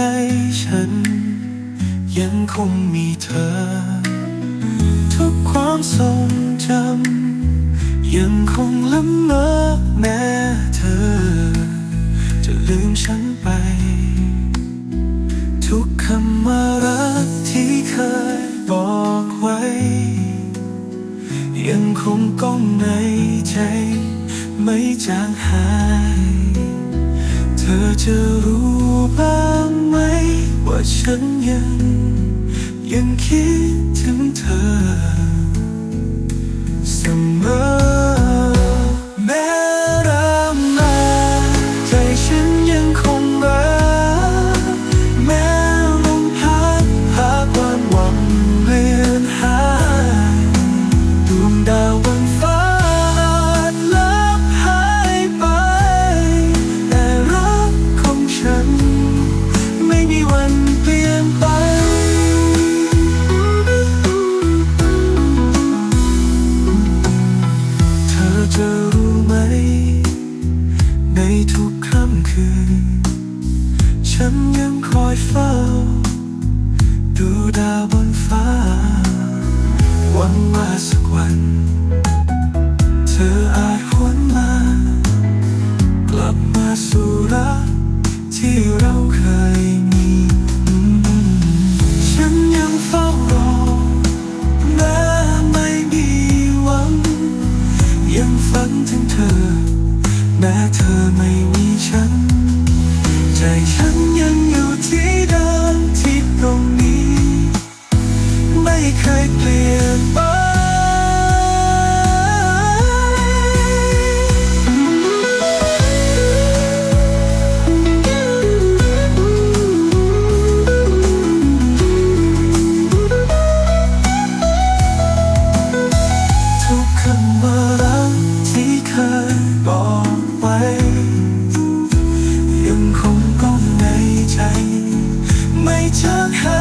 ใจฉัน ยังคงมีเธอ ทุกความทรงจำยังคงละเมอแม้เธอ จะลืมฉันไป ทุกคำว่ารักที่เคยบอกไว้ ยังคงก้องในใจ ไม่จางหาย ธอจะรู้บ้างไหม ว่าฉันยัง ยังคิด อยเฝ้า ดูดาวบนฟ้า หวังว่าสักวัน เธออาจหวนมา กลับมาสู่รักที่เราเคยมี ฉันยังเฝ้ารอแม้ไม่มีหวัง ยังฝันถึงเธอ แม้เธอไม่มีฉัน ใจฉัน ยังค